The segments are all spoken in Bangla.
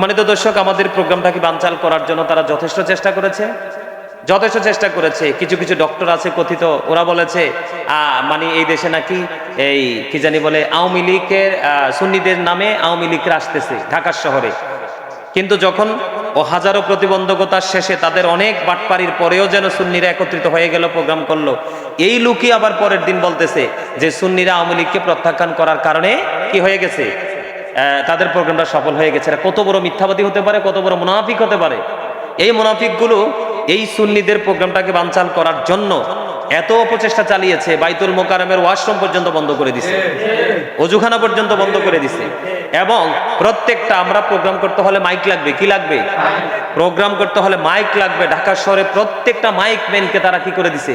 সম্মানিত দর্শক, আমাদের প্রোগ্রামটাকে বানচাল করার জন্য তারা যথেষ্ট চেষ্টা করেছে। যথেষ্ট চেষ্টা করেছে। কিছু কিছু ডক্টর আছে কথিত, ওরা বলেছে মানে এই দেশে নাকি এই, কি জানি বলে, আওয়ামী লীগের সুন্নিদের নামে আওয়ামী লীগরা আসতেছে ঢাকার শহরে। কিন্তু যখন ও হাজারো প্রতিবন্ধকতার শেষে তাদের অনেক বাটপাড়ির পরেও যেন সুন্নিরা একত্রিত হয়ে গেল, প্রোগ্রাম করল, এই লুকই আবার পরের দিন বলতেছে যে সুন্নিরা আওয়ামী লীগকে প্রত্যাখ্যান করার কারণে কি হয়ে গেছে? তাদের প্রোগ্রামটা সফল হয়ে গেছে। এরা কত বড় মিথ্যাবাদী হতে পারে, কত বড় মুনাফিক হতে পারে। এই মুনাফিকগুলো এই সুন্নিদের প্রোগ্রামটাকে বানচাল করার জন্য এত অপচেষ্টা চালিয়েছে, বাইতুল মোকারমের ওয়াশরুম পর্যন্ত বন্ধ করে দিছে, অজুখানা পর্যন্ত বন্ধ করে দিছে। এবং প্রত্যেকটা আমরা প্রোগ্রাম করতে হলে মাইক লাগবে, কি লাগবে? প্রোগ্রাম করতে হলে মাইক লাগবে। ঢাকা শহরে প্রত্যেকটা মাইক ম্যানকে তারা কি করে দিছে?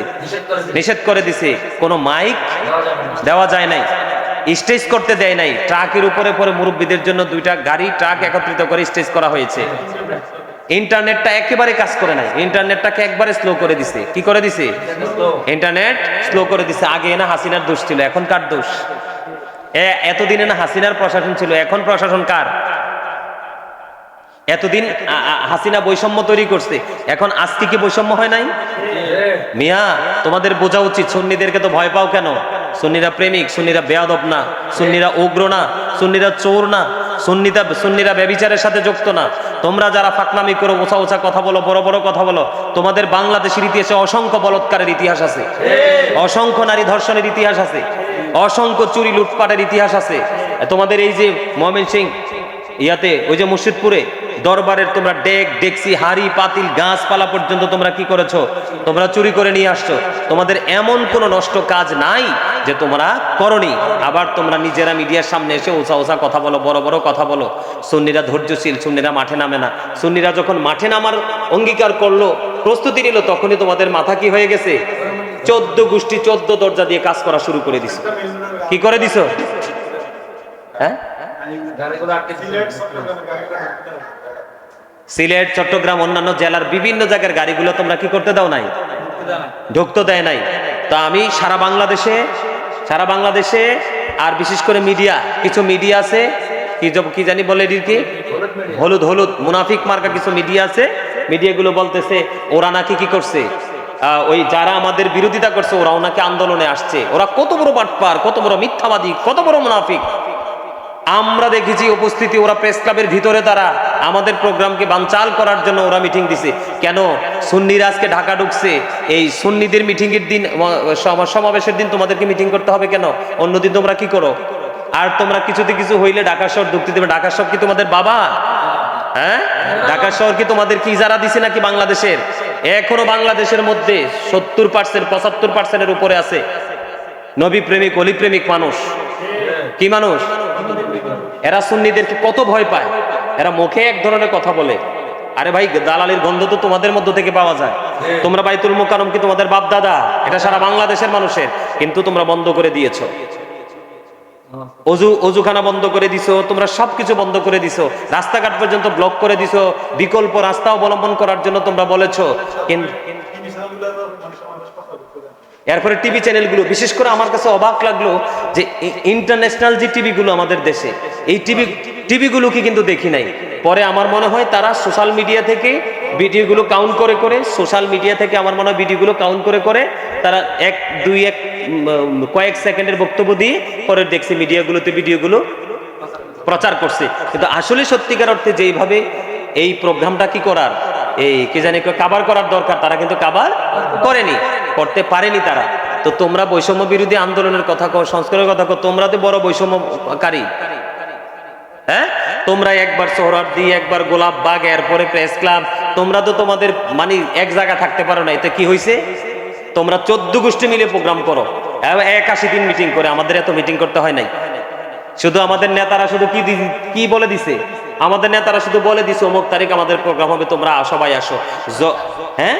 নিষেধ করে দিছে। কোনো মাইক দেওয়া যায় নাই। স্টেজ করতে দেয় নাই। ট্রাকের উপরে পরে মুরব্বীদের জন্য দুইটা গাড়ি, ট্রাক একত্রিত করে স্টেজ করা হয়েছে। ইন্টারনেটটা একেবারে কাজ করে নাই। ইন্টারনেটটাকে একবারে স্লো করে দিছে। কি করে দিছে? ইন্টারনেট স্লো করে দিছে। আগে না হাসিনার দোষ ছিল, এখন কার দোষ? এতদিনে না হাসিনার প্রশাসন ছিল, এখন প্রশাসন কার? এতদিন হাসিনা বৈষম্য তৈরি করছে। এখন আজকে কি বৈষম্য হয় নাই? মিয়া, তোমাদের বোঝা উচিত, সন্নিদেরকে তো ভয় পাও কেন? সুন্নিরা প্রেমিক, সুন্নিরা বেয়াদব না, সুন্নিরা উগ্র না, সুন্নিরা চোর না, সুন্নিতা সুন্নিরা ব্যবিচারের সাথে যুক্ত না। তোমরা যারা ফাকনামি করো ওছা ওছা কথা বলো, বড় বড় কথা বলো, তোমাদের বাংলাদেশের ইতিহাসে অসংখ্য বলৎকারের ইতিহাস আছে। অসংখ্য নারী ধর্ষণের ইতিহাস আছে। অসংখ্য চুরি লুটপাটের ইতিহাস আছে। তোমাদের এই যে মোহামেন সিং, ইয়াতে, ওই যে মুর্শিদপুরে, দরবারের তোমরা ডেক, ডেকসি, হাড়ি, পাতিল, গাছপালা পর্যন্ত তোমরা কি করেছ? তোমরা চুরি করে নিয়ে আসছো। তোমাদের এমন কোনো নষ্ট কাজ নাই যে তোমরা করনি। আবার তোমরা নিজেরা মিডিয়ার সামনে এসে ওসা ওসা কথা বলো, বড় বড় কথা বলো। সুন্নিরা ধৈর্যশীল, সুন্নিরা মাঠে নামে না। সুন্নিরা যখন মাঠে নামার অঙ্গীকার করল, প্রস্তুতি নিল, তখনই তোমাদের মাথা কি হয়ে গেছে? চোদ্দ গোষ্ঠী, চোদ্দ দরজা দিয়ে কাজ করা শুরু করে দিছো। কি করে দিছো? হ্যাঁ? সিলেট, চট্টগ্রাম, অন্যান্য জেলার বিভিন্ন জায়গার গাড়িগুলো তোমরা কি করতে দাও নাই? ঢুকতে দেয় নাই। তো আমি সারা বাংলাদেশে সারা বাংলাদেশে, আর বিশেষ করে মিডিয়া, কিছু মিডিয়া আছে, কি কি জানি বলে এটির কি? হলুদ হলুদ, মুনাফিক মার্কা কিছু মিডিয়া আছে, মিডিয়াগুলো বলতেছে, ওরা নাকি কি করছে? ওই যারা আমাদের বিরোধিতা করছে, ওরা ওনাকে আন্দোলনে আসছে। ওরা কত বড় বাটপার, কত বড় মিথ্যাবাদী, কত বড় মুনাফিক। আমরা দেখেছি উপস্থিতি, ওরা প্রেস ক্লাবের ভিতরে তারা আমাদের প্রোগ্রামকে বানচাল করার জন্য ওরা মিটিং দিছে। কেন? সুন্নিরা আজকে ঢাকা ঢুকছে। এই সুন্নিদের মিটিং এর দিন সম- সমাবেশের দিন তোমাদেরকে মিটিং করতে হবে কেন? অন্যদিন তোমরা কি করো? আর তোমরা কিছুতে কিছু হইলে ঢাকা শহর ঢুকতে দেবে। ঢাকা শহর কি তোমাদের বাবা? হ্যাঁ? ঢাকা শহর কি তোমাদের কি যারা দিছে নাকি বাংলাদেশের? এখনও বাংলাদেশের মধ্যে সত্তর পার্সেন্ট পঁচাত্তর পার্সেন্টের উপরে আছে। নবী প্রেমিক, অলি প্রেমিক মানুষ। কি মানুষ? এরা সুন্নিদেরকে কত ভয় পায়? এরা মুখে এক ধরনের কথা বলে। আরে ভাই, দালালির গন্ধ তো তোমাদের মধ্য থেকে পাওয়া যায়। তোমরা বাইতুল মোকারম কি তোমাদের বাপ দাদা? এটা সারা বাংলাদেশের মানুষের, কিন্তু তোমরা বন্ধ করে দিয়েছ। অজু, অজুখানা বন্ধ করে দিছো, তোমরা সবকিছু বন্ধ করে দিছো। রাস্তাঘাট পর্যন্ত ব্লক করে দিছো। বিকল্প রাস্তা অবলম্বন করার জন্য তোমরা বলেছ। কিন্তু এরপরে টিভি চ্যানেলগুলো, বিশেষ করে আমার কাছে অবাক লাগল যে ইন্টারন্যাশনাল যে টিভিগুলো আমাদের দেশে, এই টিভি, টিভিগুলোকে কিন্তু দেখি নাই। পরে আমার মনে হয় তারা সোশ্যাল মিডিয়া থেকে ভিডিওগুলো কাউন্ট করে করে, সোশ্যাল মিডিয়া থেকে আমার মনে হয় ভিডিওগুলো কাউন্ট করে করে তারা এক, দুই, এক কয়েক সেকেন্ডের বক্তব্য দিয়ে পরে দেখছি মিডিয়াগুলোতে ভিডিওগুলো প্রচার করছে। কিন্তু আসলে সত্যিকার অর্থে যেইভাবে এই প্রোগ্রামটা কি করার, এই কে জানি কাবার করার দরকার, তারা কিন্তু কাবার করেনি। করতে পারেনি তারা। তো তোমরা বৈষম্য বিরোধী আন্দোলনের কথা কো সংস্কারের কথা কো তোমরা তো বড় বৈষম্যকারী। হ্যাঁ? তোমরা একবার সোহরার্দি একবার গোলাপ বাগ, এরপরে প্রেস ক্লাব, তোমরা তো তোমাদের মানে এক জায়গা থাকতে পারো না। এতে কি হয়েছে তোমরা চোদ্দ গোষ্ঠী মিলে প্রোগ্রাম করো। একাশি দিন মিটিং করে, আমাদের এত মিটিং করতে হয় নাই। শুধু আমাদের নেতারা শুধু কি কি বলে দিছে? আমাদের নেতারা শুধু বলে দিছে, অমুক তারিখ আমাদের প্রোগ্রাম হবে, তোমরা সবাই আসো। হ্যাঁ?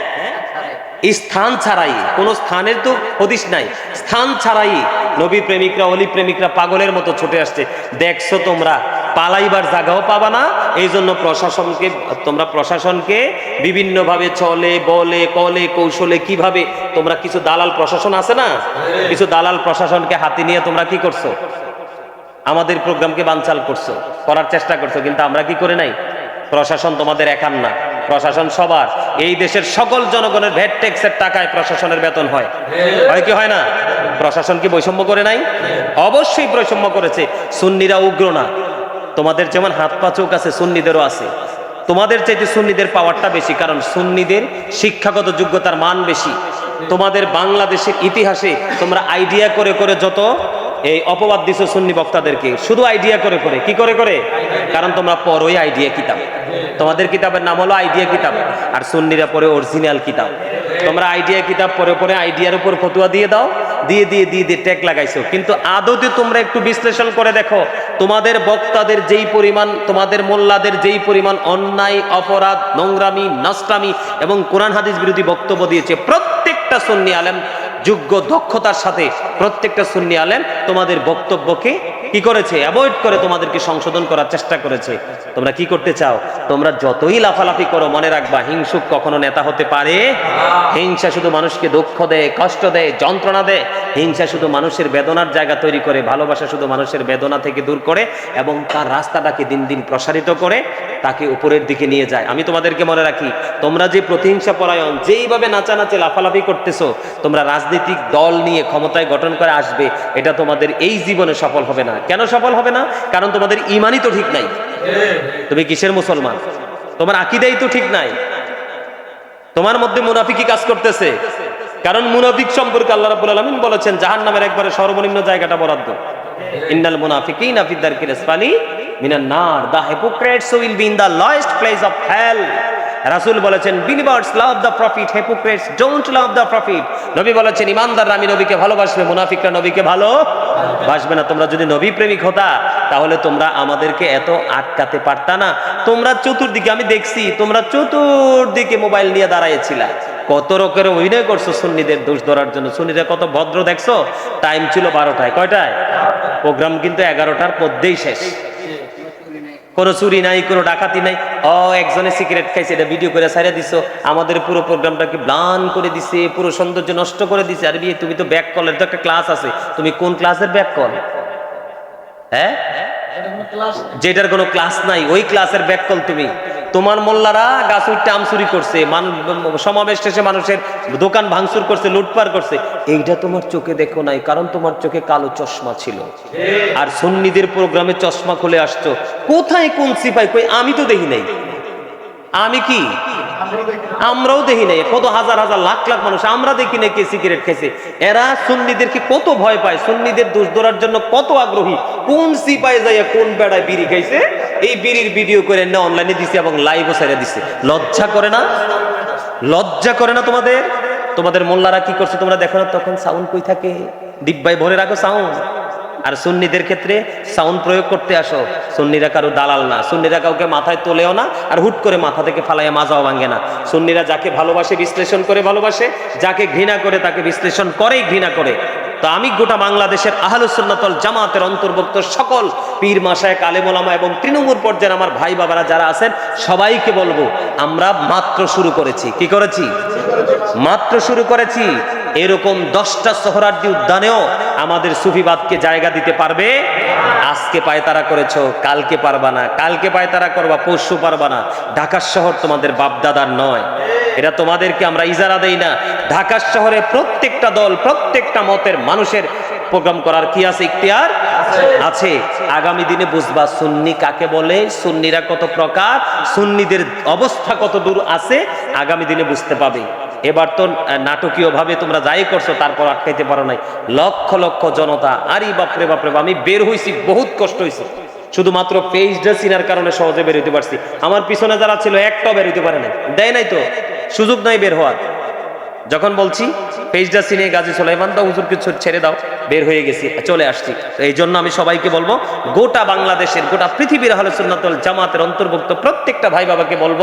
স্থান ছাড়াই, কোন স্থানের তো হদিস নাই। স্থান ছাড়াই নবী প্রেমিকরা, অলি প্রেমিকরা পাগলের মতো ছুটে আসছে। দেখছ তোমরা, পালাইবার জায়গাও পাবা না এই জন্য প্রশাসনকে, তোমরা প্রশাসনকে বিভিন্নভাবে চলে, বলে, কলে, কৌশলে, কীভাবে? তোমরা কিছু দালাল প্রশাসন আছে না? কিছু দালাল প্রশাসনকে হাতে নিয়ে তোমরা কি করছ? আমাদের প্রোগ্রামকে বানচাল করছ, করার চেষ্টা করছ, কিন্তু আমরা কি করে নাই? প্রশাসন তোমাদের একার না। প্রশাসন সবার। এই দেশের সকল জনগণের ভ্যাট ট্যাক্সের টাকায় প্রশাসনের বেতন হয়। হয় কি হয় না? প্রশাসন কি বৈষম্য করে নাই? অবশ্যই বৈষম্য করেছে। সুন্নিরা উগ্র না। তোমাদের যেমন হাত পা চোখ আছে, সুন্নিদেরও আছে। তোমাদের চাইতে সুন্নিদের পাওয়ারটা বেশি, কারণ সুন্নিদের শিক্ষাগত যোগ্যতার মান বেশি। তোমাদের বাংলাদেশের ইতিহাসে তোমরা আইডিয়া করে করে যত এই অপবাদ দিছো সুন্নি বক্তাদেরকে। শুধু আইডিয়া করে করে। কি করে করে? কারণ তোমরা পড়োই আইডিয়া কিতাব। তোমাদের কিতাবের নাম হলো আইডিয়া কিতাব। আর সুন্নিরা পরে অরিজিনাল কিতাব। তোমরা আইডিয়া কিতাব পরে পরে আইডিয়ার উপর ফতুয়া দিয়ে দাও। দিয়ে দিয়ে দিয়ে দিয়ে ট্যাগ লাগাইছো। কিন্তু আদতে তোমরা একটু বিশ্লেষণ করে দেখো। তোমাদের বক্তাদের যেই পরিমাণ, তোমাদের মোল্লাদের যেই পরিমাণ অন্যায়, অপরাধ, নোংরামি নষ্টামি এবং কোরআন হাদিস বিরোধী বক্তব্য দিয়েছে প্রত্যেকটা সুন্নি আলেম যোগ্য দক্ষতার সাথে প্রত্যেকটা সুন্নি আলেম তোমাদের বক্তব্যকে কি করেছে? অ্যাভয়েড করে তোমাদেরকে সংশোধন করার চেষ্টা করেছে। তোমরা কি করতে চাও? তোমরা যতই লাফালাফি করো, মনে রাখবা, হিংসুক কখনো নেতা হতে পারে। হিংসা শুধু মানুষকে দুঃখ দেয়, কষ্ট দেয়, যন্ত্রণা দেয়। হিংসা শুধু মানুষের বেদনার জায়গা তৈরি করে, ভালোবাসা শুধু মানুষের বেদনা থেকে দূর করে এবং তার রাস্তাটাকে দিন দিন প্রসারিত করে তাকে উপরের দিকে নিয়ে যায়। আমি তোমাদেরকে মনে রাখি, তোমরা যে প্রতিহিংসা পরায়ণ যেইভাবে নাচানাচে, লাফালাফি করতেছো তোমরা রাজনৈতিক দল নিয়ে ক্ষমতায় গঠন করে আসবে, এটা তোমাদের এই জীবনে সফল হবে না। কেন সফল হবে না? কারণ তোমাদের ইমানই তো ঠিক নাই। তুমি কিসের মুসলমান? তোমার আকিদাই তো ঠিক নাই। তোমার মধ্যে মুনাফিকি কাজ করতেছে। কারণ মুনাফিক সম্পর্কে আল্লাহ রাব্বুল আলামিন বলেছেন, জাহান্নামের একবারে সর্বনিম্ন জায়গাটা বরাদ্দ। ইন্নাল মুনাফিকিনা ফিদ দারকিল আসফালি মিনান নার। The hypocrites will be in the lowest place of hell রাসূল বলেছেন believers love the prophet hypocrites don't love the prophet নবী বলেছেন, ইমানদাররা আমি নবীকে ভালোবাসবে, মুনাফিকরা নবীকে ভালো বাসবে না। তোমরা যদি নবী প্রেমিক হতা, তাহলে তোমরা আমাদেরকে এত আটকাতে পারতা না। তোমরা চতুর্দিকে, আমি দেখছি, তোমরা চতুর্দিকে মোবাইল নিয়ে দাঁড়াইছিলা। কত রকের অভিনয় করছ সুন্নিদের দোষ ধরার জন্য। সুন্নিরা কত ভদ্র দেখছ? টাইম ছিল বারোটায়। কয়টায়? প্রোগ্রাম কিন্তু এগারোটার মধ্যেই শেষ। কোনো চুরি নাই, কোনো ডাকাতি নাই। অ একজনে সিগারেট খাইছে, এটা ভিডিও করে সাইডে দিছো। আমাদের পুরো প্রোগ্রামটাকে ব্লান করে দিছে, পুরো সৌন্দর্য নষ্ট করে দিছে। আর বিয়ে, তুমি তো ব্যাক কলের তো একটা ক্লাস আছে। তুমি কোন ক্লাসের ব্যাক কল হ্যাঁ? যেটার কোনো ক্লাস নাই ওই ক্লাসের ব্যাক কল তুমি। তোমার মোল্লারা গাছ উঠতে আমসুরি করছে সমাবেশ শেষে মানুষের দোকান ভাঙচুর করছে লুটপার করছে। এইটা তোমার চোখে দেখো নাই কারণ তোমার চোখে কালো চশমা ছিল। আর সুন্নিদের প্রোগ্রামে চশমা খুলে আসছো। কোথায় কোন সিপাই? কই আমি তো দেখি নাই। আমি কি? আমরাও দেখি নাই। কত হাজার হাজার লাখ লাখ মানুষ আমরা দেখি নাই কে সিগারেট খেয়েছে এরা সুন্নিদেরকে কত ভয় পায়? সুন্নিদের দোষ ধরার জন্য কত আগ্রহী? কোন সিপাই যাইয়া কোন বেড়ায় বিড়ি খাইছে? এই বিড়ির ভিডিও করে না অনলাইনে দিছে এবং লাইভও ছেড়ে দিছে। লজ্জা করে না? লজ্জা করে না তোমাদের? তোমাদের মোল্লারা কি করছে তোমরা দেখো না? তখন সাউন্ড কই থাকে? ডিব্বাই ভরে রাখো সাউন্ড আর সুন্নিদের ক্ষেত্রে সাউন্ড প্রয়োগ করতে আসো। সুন্নিরা কারও দালাল না। সুন্নিরা কাউকে মাথায় তোলেও না আর হুট করে মাথা থেকে ফালাইয়া মাজাও ভাঙে না। সুন্নিরা যাকে ভালোবাসে, বিশ্লেষণ করে ভালোবাসে, যাকে ঘৃণা করে তাকে বিশ্লেষণ করেই ঘৃণা করে। তো আমি গোটা বাংলাদেশের আহলুসুন্নাতল জামাতের অন্তর্ভুক্ত সকল পীর মাসায় কালেমোলামা এবং তৃণমূল পর্যায়ের আমার ভাই বাবারা যারা আছেন, সবাইকে বলব, আমরা মাত্র শুরু করেছি। কি করেছি? মাত্র শুরু করেছি। এরকম দশটা সোহরার্দি উদ্যানেও আমাদের সুফিবাদকে জায়গা দিতে পারবে। আজকে পায়তারা করেছ, কালকে পারবা না। কালকে পায়তারা করবা, পরশু পারবা না। ঢাকার শহর তোমাদের বাপদাদার নয়। এটা তোমাদেরকে আমরা ইজারা দেই না। ঢাকার শহরে প্রত্যেকটা দল, প্রত্যেকটা মতের মানুষের প্রোগ্রাম করার কি আছে, ইখতিয়ার? আছে। আগামী দিনে বুঝবা সুন্নি কাকে বলে, সুন্নিরা কত প্রকার, সুন্নিদের অবস্থা কত দূর আছে, আগামী দিনে বুঝতে পাবে। এবার তো নাটকীয় ভাবে তোমরা যাই করছ তারপর আটকাইতে পারো নাই। লক্ষ লক্ষ জনতা আরে বাপরে বাপরে বাপ, আমি বের হইছি বহুত কষ্ট হয়েছে শুধুমাত্র পেজটা চিনার কারণে সহজে বের হইতে পারছি। আমার পিছনে যারা ছিল একটাও বের হইতে পারে নাই। দেয় নাই তো? সুযোগ নাই বের হওয়ার। যখন বলছি পেজটা চিনে গাজী সোলাইমান দাও হুজুরকে ছেড়ে দাও। বের হয়ে গেছি, চলে আসছি। এই জন্য আমি সবাইকে বলব, গোটা বাংলাদেশের, গোটা পৃথিবীর আহলে সুন্নাতুল জামাতের অন্তর্ভুক্ত প্রত্যেকটা ভাই বাবাকে বলব,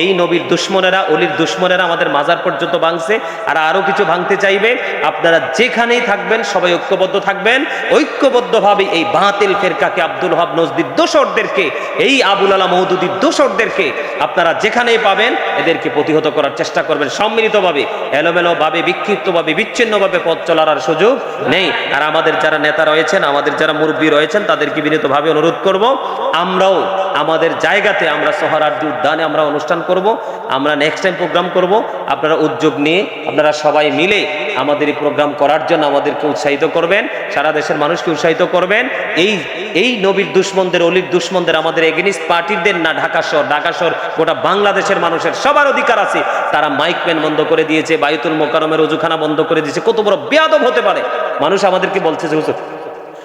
এই নবীর দুশ্মনেরা, অলির দুশ্মনেরা আমাদের মাজার পর্যন্ত ভাঙছে, আর আরও কিছু ভাঙতে চাইবে। আপনারা যেখানেই থাকবেন, সবাই ঐক্যবদ্ধ থাকবেন। ঐক্যবদ্ধভাবে এই বাতিল ফেরকাকে আব্দুল হাব নজদির দোসরদেরকে এই আবুল আলা মৌদুদির দোসরদেরকে আপনারা যেখানেই পাবেন, এদেরকে প্রতিহত করার চেষ্টা করবেন। সম্মিলিতভাবে এলোমেলো ভাবে বিক্ষিপ্তভাবে, বিচ্ছিন্নভাবে পথ চলার সুযোগ নেই। আর আমাদের যারা নেতা রয়েছেন, আমাদের যারা মুরব্বী রয়েছেন, তাদেরকে বিনীতভাবে অনুরোধ করব, আমরাও আমাদের জায়গাতে আমরা সোহরার্দি উদ্যানে আমরা অনুষ্ঠান করব, আমরা নেক্সট টাইম প্রোগ্রাম করব। আপনারা উদ্যোগ নিয়ে, আপনারা সবাই মিলে আমাদের এই প্রোগ্রাম করার জন্য আমাদেরকে উৎসাহিত করবেন, সারা দেশের মানুষকে উৎসাহিত করবেন। এই এই নবীর দুশ্মনদের, অলির দুশ্মনদের, আমাদের এগেনিস্ট পার্টিদের না, ঢাকা শহর ঢাকা শহর, গোটা বাংলাদেশের মানুষের সবার অধিকার আছে। তারা মাইক ম্যান বন্ধ করে দিয়েছে, বায়ুতুল মোকারমের রুজুখানা বন্ধ করে দিয়েছে। কত বড় বেয়াদব হতে পারে। মানুষ আমাদেরকে বলছে যে, হুজুর,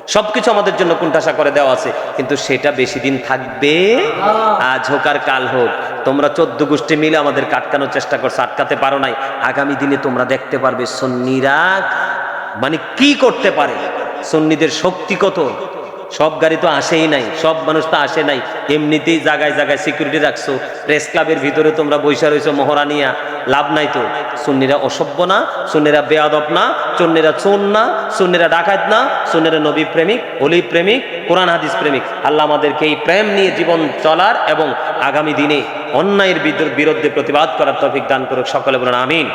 সবকিছু আমাদের জন্য কুণ্ঠাসা করে দেওয়া আছে, কিন্তু সেটা বেশি দিন থাকবে আজ হোক আর কাল হোক। তোমরা চোদ্দ গোষ্ঠী মিলে আমাদের কাটকানোর চেষ্টা করছ, আটকাতে পারো নাই। আগামী দিনে তোমরা দেখতে পারবে সন্নিরা মানে কি করতে পারে? সন্নিদের শক্তি কত? সব গাড়ি তো আসেই নাই, সব মানুষ তো আসে নাই। এমনিতেই জায়গায় জায়গায় সিকিউরিটি রাখছো। প্রেস ক্লাবের ভিতরে তোমরা বৈশা রয়েছো মহারানিয়া লাভ নাই তো। সুন্নিরা অসভ্য না, সুন্নিরা বেয়াদব না চন্নিরা চোন না, সুন্নিরা ডাকাত না, সুন্নিরা নবী প্রেমিক, অলি প্রেমিক, কোরআন হাদিস প্রেমিক। আল্লাহ আমাদেরকে এই প্রেম নিয়ে জীবন চলার এবং আগামী দিনে অন্যায়ের বিরুদ্ধে প্রতিবাদ করার তৌফিক দান করুক। সকলে বলেন, আমিন।